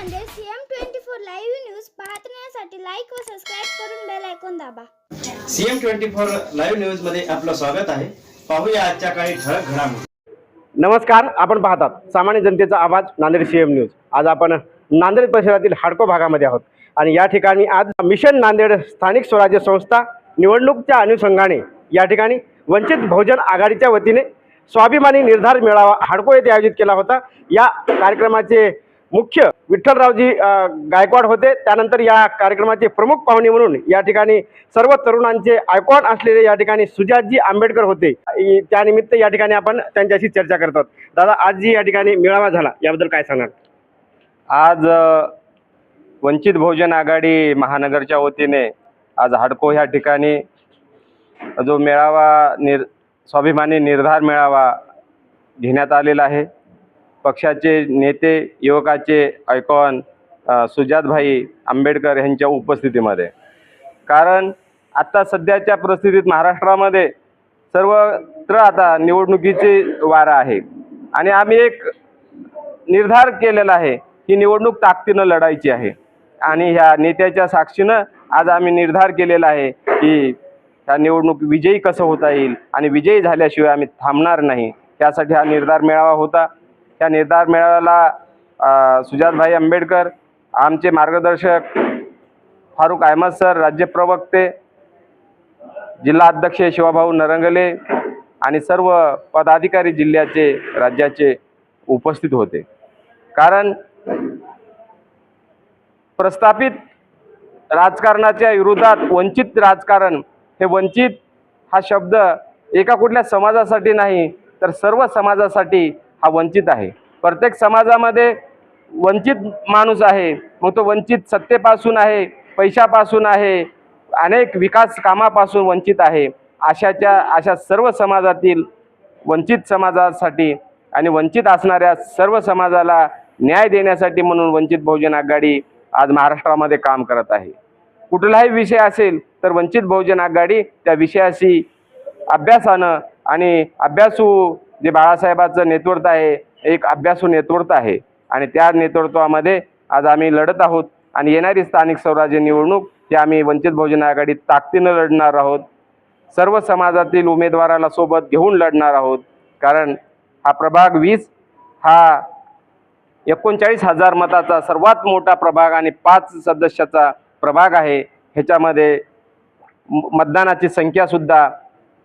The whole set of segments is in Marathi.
Nanded CM twenty four live news पाहण्यासाठी लाईक व सबस्क्राईब करून बेल ऐकून दाबा. सीएम ट्वेंटी फोर लाईव्ह न्यूजमध्ये आपलं स्वागत आहे. पाहूया आजच्या काही ठळक घडामोडी. नमस्कार आपण पाहतात सामान्य जनतेचा आवाज नांदेड सी एम न्यूज. आज आपण नांदेड परिसरातील हाडको भागामध्ये आहोत. आणि या ठिकाणी आज मिशन नांदेड स्थानिक स्वराज्य संस्था निवडणूकच्या अनुषंगाने या ठिकाणी वंचित बहुजन आघाडीच्या वतीने स्वाभिमानी निर्धार मेळावा हाडको येथे आयोजित केला होता. या कार्यक्रमाचे मुख्य विठ्ठलरावजी गायकवाड होते. त्यानंतर या कार्यक्रमाचे प्रमुख पाहुणे म्हणून या ठिकाणी सर्व तरुणांचे आयकॉन असलेले या ठिकाणी सुजातजी आंबेडकर होते. त्यानिमित्त या ठिकाणी आपण त्यांच्याशी चर्चा करतो दादा आज जी या ठिकाणी मेळावा झाला. याबद्दल काय सांगणार आज वंचित बहुजन आघाडी महानगरच्या वतीने आज हाडको ह्या ठिकाणी जो मेळावा निर स्वाभिमानी निर्धार मेळावा घेण्यात आलेला आहे. पक्षाचे नेते युवकाचे आयकॉन सुजातभाई आंबेडकर यांच्या उपस्थितीमध्ये. कारण आत्ता सध्याच्या परिस्थितीत महाराष्ट्रामध्ये सर्वत्र आता निवडणुकीची वारा आहे. आणि आम्ही एक निर्धार केलेला आहे की निवडणूक ताकदीनं लढायची आहे. आणि ह्या नेत्याच्या साक्षीनं आज आम्ही निर्धार केलेला आहे की ह्या निवडणूक विजयी कसं होता येईल आणि विजयी झाल्याशिवाय आम्ही थांबणार नाही. त्यासाठी हा निर्धार मेळावा होता. या निर्धार मेळाव्याला सुजातभाई आंबेडकर आमचे मार्गदर्शक फारुख अहमद सर राज्य प्रवक्ते जिल्हा अध्यक्ष शिवाभाऊ नरंगले आणि सर्व पदाधिकारी जिल्ह्याचे राज्याचे उपस्थित होते. कारण प्रस्थापित राजकारणाच्या विरोधात वंचित राजकारण हे वंचित हा शब्द एका कुठल्या समाजासाठी नाही तर सर्व समाजासाठी हा वंचित आहे. प्रत्येक समाजामध्ये वंचित माणूस आहे. मग तो वंचित सत्तेपासून आहे पैशापासून आहे अनेक विकास कामापासून वंचित आहे. अशाच्या अशा सर्व समाजातील वंचित समाजासाठी आणि वंचित असणाऱ्या सर्व समाजाला न्याय देण्यासाठी म्हणून वंचित बहुजन आघाडी आज महाराष्ट्रामध्ये काम करत आहे. कुठलाही विषय असेल तर वंचित बहुजन आघाडी त्या विषयाशी अभ्यासानं आणि अभ्यासू जे बाळासाहेबाचं नेतृत्व आहे एक अभ्यासू नेतृत्व आहे. आणि त्या नेतृत्वामध्ये आज आम्ही लढत आहोत. आणि येणारी स्थानिक स्वराज्य निवडणूक ही आम्ही वंचित बहुजन आघाडीत ताकदीनं लढणार आहोत. सर्व समाजातील उमेदवाराला सोबत घेऊन लढणार आहोत. कारण हा प्रभाग वीस हा एकोणचाळीस हजार मताचा सर्वात मोठा प्रभाग आणि पाच सदस्याचा प्रभाग आहे. ह्याच्यामध्ये म- मतदानाची संख्यासुद्धा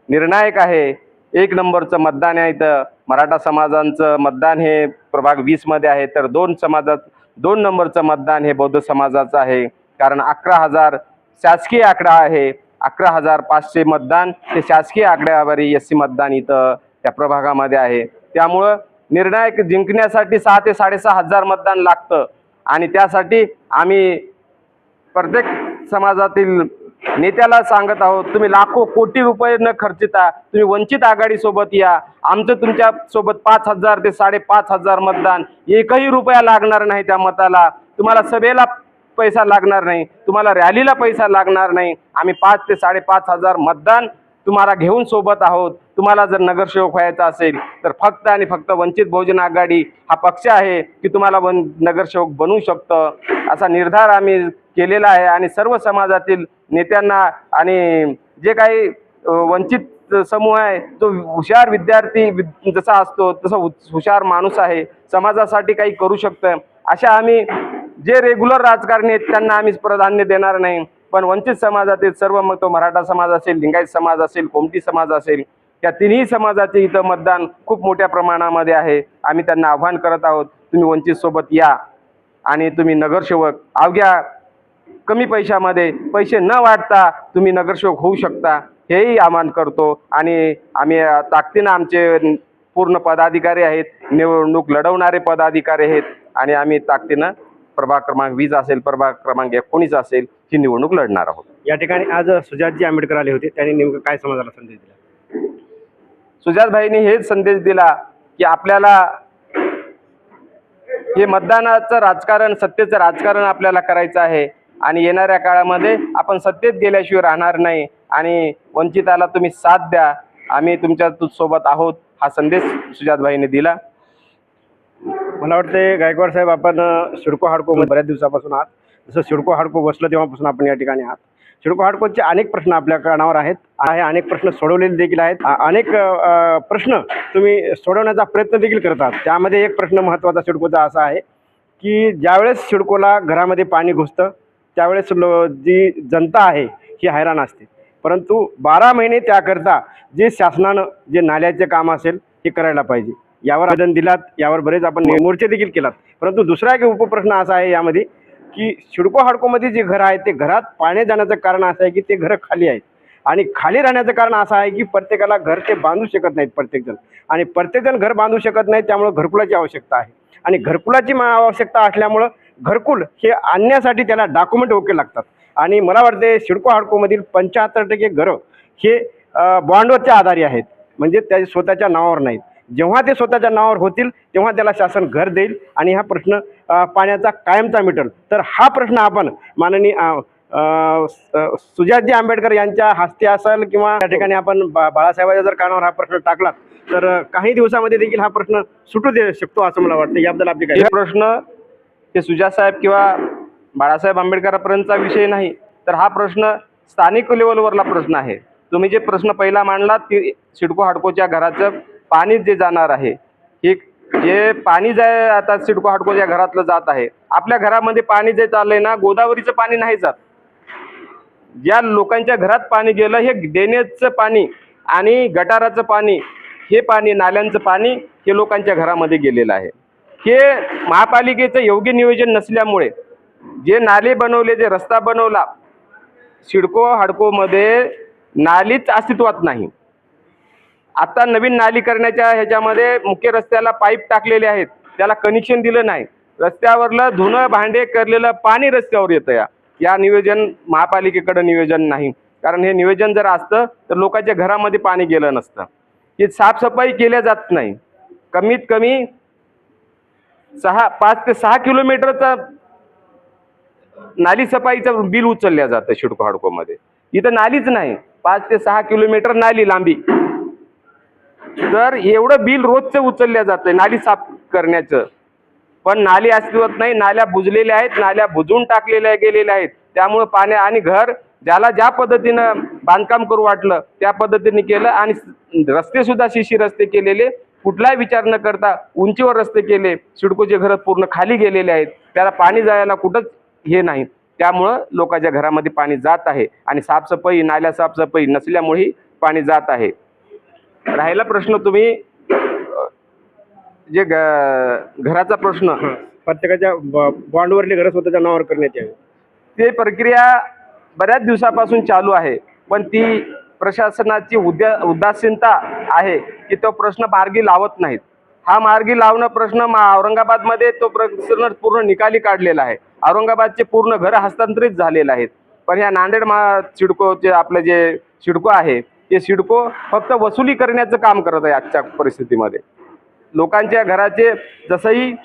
निर्णायक आहे. एक नंबरचं मतदान आहे इथं. मराठा समाजांचं मतदान हे प्रभाग वीसमध्ये आहे. तर दोन समाजात दोन नंबरचं मतदान हे बौद्ध समाजाचं आहे. कारण अकरा हजार शासकीय आकडा आहे. अकरा हजार पाचशे मतदान हे शासकीय आकड्यावरी एस सी मतदान इथं त्या प्रभागामध्ये आहे. त्यामुळं निर्णायक जिंकण्यासाठी सहा ते साडेसहा हजार मतदान लागतं. आणि त्यासाठी आम्ही प्रत्येक समाजातील नेत्याला सांगत आहोत तुम्ही लाखो कोटी रुपये न खर्चिता तुम्ही वंचित आघाडीसोबत या. आमचं तुमच्यासोबत पाच हजार ते साडेपाच हजार मतदान. एकही रुपया लागणार नाही त्या मताला. तुम्हाला सभेला पैसा लागणार नाही तुम्हाला रॅलीला पैसा लागणार नाही. आम्ही पाच ते साडेपाच हजार मतदान तुम्हाला घेऊन सोबत आहोत. तुम्हाला जर नगरसेवक व्हायचा असेल तर फक्त आणि फक्त वंचित बहुजन आघाडी हा पक्ष आहे की तुम्हाला वन नगरसेवक बनवू शकतं. असा निर्धार आम्ही केलेला आहे आणि सर्व समाजातील नेत्यांना आणि जे काही वंचित समूह आहे तो हुशार विद्यार्थी जसा असतो तसा हुशार माणूस आहे समाजासाठी काही करू शकतं अशा आम्ही जे रेग्युलर राजकारणी आहेत त्यांना आम्ही प्राधान्य देणार नाही. पण वंचित समाजातील सर्व मग तो मराठा समाज असेल लिंगायत समाज असेल कोमटी समाज असेल त्या तिन्ही समाजाचे इथं मतदान खूप मोठ्या प्रमाणामध्ये आहे. आम्ही त्यांना आव्हान करत आहोत तुम्ही वंचित सोबत या आणि तुम्ही नगरसेवक अवघ्या कमी पैशामध्ये पैसे न वाटता तुम्ही नगरसेवक होऊ शकता. हेही आवाहन करतो. आणि आम्ही ताकदीनं आमचे पूर्ण पदाधिकारी आहेत. निवडणूक लढवणारे पदाधिकारी आहेत. आणि आम्ही ताकदीनं प्रभाग क्रमांक वीस असेल प्रभाग क्रमांक एकोणीस असेल ही निवडणूक लढणार आहोत. या ठिकाणी आज सुजातजी आंबेडकर आले होते. त्यांनी नेमकं काय समाजाला संदेश दिला? सुजातभाईंनी हेच संदेश दिला की आपल्याला हे मतदानाचं राजकारण सत्तेचं राजकारण आपल्याला करायचं आहे. आणि येणाऱ्या काळामध्ये आपण सत्तेत गेल्याशिवाय राहणार नाही. आणि वंचिताला तुम्ही साथ द्या. आम्ही तुमच्यासोबत आहोत हा संदेश सुजातभाईंनी दिला. मला वाटते गायकवाड साहेब आपण सिडको हाडको बऱ्याच दिवसापासून आहात. जसं सिडको हाडको बसलं तेव्हापासून आपण या ठिकाणी आहात. सिडको हाडकोचे अनेक प्रश्न आपल्या कानावर आहेत. आहे अनेक प्रश्न सोडवलेले देखील आहेत. अनेक प्रश्न तुम्ही सोडवण्याचा प्रयत्न देखील करतात त्यामध्ये एक प्रश्न महत्त्वाचा सिडकोचा असा आहे की ज्यावेळेस सिडकोला घरामध्ये पाणी घुसतं त्यावेळेस लो जी जनता आहे ही हैराण असते. परंतु बारा महिने त्याकरता जे शासनानं जे नाल्याचे काम असेल हे करायला पाहिजे. यावर आवेदन दिलात यावर बरेच आपण मोर्चे देखील केलात. परंतु दुसरा एक उपप्रश्न असा आहे यामध्ये की शिडको हाडकोमध्ये जे घर आहे ते घरात पाणी जाण्याचं कारण असं आहे की ते घरं खाली आहेत आणि खाली राहण्याचं कारण असं आहे की प्रत्येकाला घर ते बांधू शकत नाहीत प्रत्येकजण. आणि प्रत्येकजण घर बांधू शकत नाहीत त्यामुळं घरकुलाची आवश्यकता आहे. आणि घरकुलाची मा- आवश्यकता असल्यामुळं घरकुल हे आणण्यासाठी त्याला डॉक्युमेंट ओके लागतात. आणि मला वाटते सिडको हाडकोमधील पंच्याहत्तर टक्के घरं हे बॉन्डवरच्या आधारे आहेत. म्हणजे त्या स्वतःच्या नावावर नाहीत. जेव्हा ते स्वतःच्या नावावर होतील तेव्हा त्याला शासन घर देईल आणि हा प्रश्न पाण्याचा कायमचा मिटल. तर हा प्रश्न आपण माननीय सुजातजी आंबेडकर यांच्या हस्ते असेल किंवा त्या ठिकाणी आपण बा बाळासाहेबांच्या जर कानावर हा प्रश्न टाकला तर काही दिवसामध्ये देखील हा प्रश्न सुटू दे शकतो असं मला वाटतं. याबद्दल आपली काय प्रश्न हे सुजासाहेब किंवा बाळासाहेब आंबेडकरापर्यंतचा विषय नाही तर हा प्रश्न स्थानिक लेवलवरला प्रश्न आहे. तुम्ही जे प्रश्न पहिला मांडला ती सिडको हाडकोच्या घराचं पाणी जे जाणार आहे हे जे पाणी जाय आता सिडको हाडकोच्या घरातलं जात आहे आपल्या घरामध्ये पाणी जे चाललंय ना गोदावरीचं पाणी नाही जात. ज्या लोकांच्या घरात पाणी गेलं हे देण्याचं पाणी आणि गटाराचं पाणी हे पाणी नाल्यांचं पाणी हे लोकांच्या घरामध्ये गेलेलं आहे. हे महापालिकेचं योग्य नियोजन नसल्यामुळे जे नाले बनवले जे रस्ता बनवला सिडको हाडकोमध्ये नालीच अस्तित्वात नाही. आता नवीन नाली करण्याच्या ह्याच्यामध्ये मुख्य रस्त्याला पाईप टाकलेले आहेत. त्याला कनेक्शन दिलं नाही. रस्त्यावरलं धुणं भांडे करलेलं पाणी रस्त्यावर येतं या. या नियोजन महापालिकेकडं नियोजन नाही. कारण हे नियोजन जर असतं तर लोकांच्या घरामध्ये पाणी गेलं नसतं. ही साफसफाई केल्या जात नाही. कमीत कमी सहा पाच ते सहा किलोमीटरचा नाली सफाईचं बिल उचलल्या जातं शिडको हाडकोमध्ये. इथं नालीच नाही. पाच ते सहा किलोमीटर नाली लांबी. तर एवढं बिल रोजचं उचलल्या जातं नाली साफ करण्याचं. पण नाली अस्तित्वात नाही नाल्या बुजलेल्या आहेत नाल्या बुजून टाकलेल्या गेलेल्या आहेत. त्यामुळं पाण्या आणि घर ज्याला ज्या पद्धतीनं बांधकाम करू वाटलं त्या पद्धतीने केलं आणि रस्ते सुद्धा शिशी रस्ते केलेले कुठलाही विचार न करता उंचीवर रस्ते केले सिडकोचे घरं पूर्ण खाली गेलेले आहेत त्याला पाणी जायला कुठंच हे नाही. त्यामुळं लोकांच्या घरामध्ये पाणी जात आहे आणि साफसफाई नाल्या साफसफाई नसल्यामुळेही पाणी जात आहे. राहिला प्रश्न तुम्ही? जे घराचा प्रश्न. प्रत्येकाच्या बॉन्डवरली घरं स्वतःच्या नावावर करण्यात यावी. ते प्रक्रिया बऱ्याच दिवसापासून चालू आहे पण ती प्रशासनाची उद्या उदासीनता आहे की तो प्रश्न मार्गी लावत नाहीत. हा मार्गी लावणं प्रश्न मा औरंगाबादमध्ये तो प्रश्न पूर्ण निकाली काढलेला आहे. औरंगाबादचे पूर्ण घर हस्तांतरित झालेले आहेत. पण ह्या नांदेड मा सिडकोचे आपलं जे सिडको आहे ते सिडको फक्त वसुली करण्याचं काम करत आहे आजच्या परिस्थितीमध्ये. लोकांच्या घराचे जसंही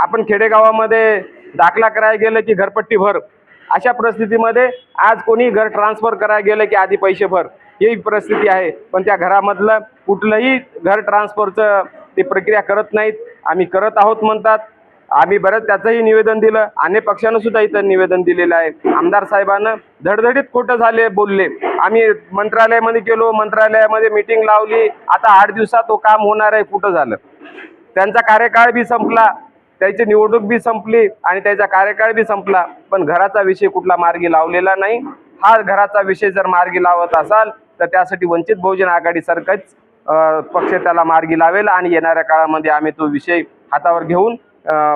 आपण खेडेगावामध्ये दाखला करायला गेलं की घरपट्टी भर अशा परिस्थितीमध्ये आज कोणी घर ट्रान्सफर करायला गेलं की आधी पैसे भर. ही परिस्थिती आहे. पण त्या घरामधलं कुठलंही घर ट्रान्सफरचं ते प्रक्रिया करत नाहीत. आम्ही करत आहोत म्हणतात. आम्ही बरंच त्याचंही निवेदन दिलं. अन्य पक्षानं सुद्धा इथं निवेदन दिलेलं आहे. आमदार साहेबानं धडधडीत खोटं झाले बोलले. आम्ही मंत्रालयामध्ये गेलो. मंत्रालयामध्ये मीटिंग लावली. आता आठ दिवसात तो काम होणार आहे. कुठं झालं? त्यांचा कार्यकाळ बी संपला. त्याची निवडणूक बी संपली आणि त्याचा कार्यकाळ बी संपला. पण घराचा विषय कुठला मार्गी लावलेला नाही. हा घराचा विषय जर मार्गी लावत असाल तर त्यासाठी वंचित बहुजन आघाडी सारखंच पक्ष त्याला मार्गी लावेल आणि येणाऱ्या काळामध्ये आम्ही तो विषय हातावर घेऊन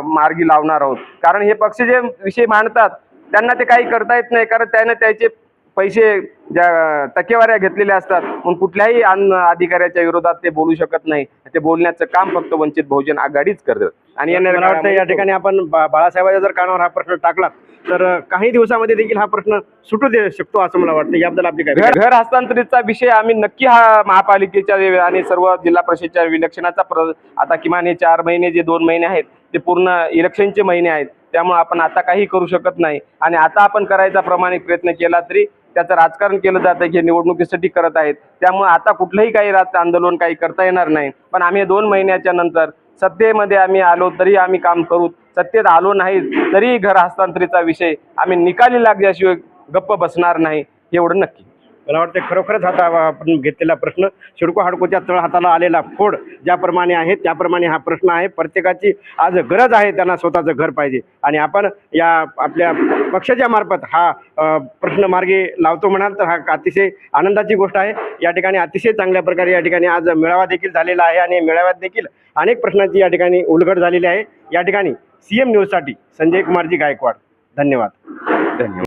मार्गी लावणार आहोत. कारण हे पक्ष जे विषय मांडतात त्यांना ते काही करता येत नाही. कारण त्याने त्याचे पैसे ज्या टक्केवाऱ्या घेतलेल्या असतात. म्हणून कुठल्याही अन्न अधिकाऱ्याच्या विरोधात ते बोलू शकत नाही. ते बोलण्याचं काम फक्त वंचित बहुजन आघाडीच करतात. आणि मला वाटतं या ठिकाणी आपण बा- बाळासाहेबांच्या जर कानावर हा प्रश्न टाकला तर काही दिवसामध्ये देखील हा प्रश्न सुटू दे शकतो असं मला वाटतं. याबद्दल आपली काय घर घर हस्तांतरितचा विषय आम्ही नक्की हा महापालिकेच्या आणि सर्व जिल्हा परिषदच्या विलक्षणाचा प्र आता किमान हे चार महिने जे दोन महिने आहेत ते पूर्ण इलेक्शनचे महिने आहेत त्यामुळे आपण आता काही करू शकत नाही. आणि आता आपण करायचा प्रामाणिक प्रयत्न केला तरी त्याचं राजकारण केलं जातं की हे निवडणुकीसाठी करत आहेत. त्यामुळे आता कुठलंही काही राज आंदोलन काही करता येणार नाही. पण आम्ही दोन महिन्याच्या नंतर सत्तेमध्ये आम्ही आलो तरी आम्ही काम करू. सत्तेत आलो नाही तरी घर हस्तांतरीचा विषय आम्ही निकाली लागल्याशिवाय गप्प बसणार नाही एवढं नक्की. मला वाटतं खरोखरच आता आपण घेतलेला प्रश्न शिडको हाडकोच्या तळ हाताला आलेला फोड ज्याप्रमाणे आहे त्याप्रमाणे हा प्रश्न आहे. प्रत्येकाची आज गरज आहे त्यांना स्वतःचं घर पाहिजे. आणि आपण या आपल्या पक्षाच्या मार्फत हा प्रश्न मार्गे लावतो म्हणाल तर हा अतिशय आनंदाची गोष्ट आहे. या ठिकाणी अतिशय चांगल्या प्रकारे या ठिकाणी आज मेळावा देखील झालेला आहे आणि मेळाव्यात देखील अनेक प्रश्नांची या ठिकाणी उलगड झालेली आहे. या ठिकाणी सी एम न्यूजसाठी संजय कुमारजी गायकवाड. धन्यवाद. धन्यवाद.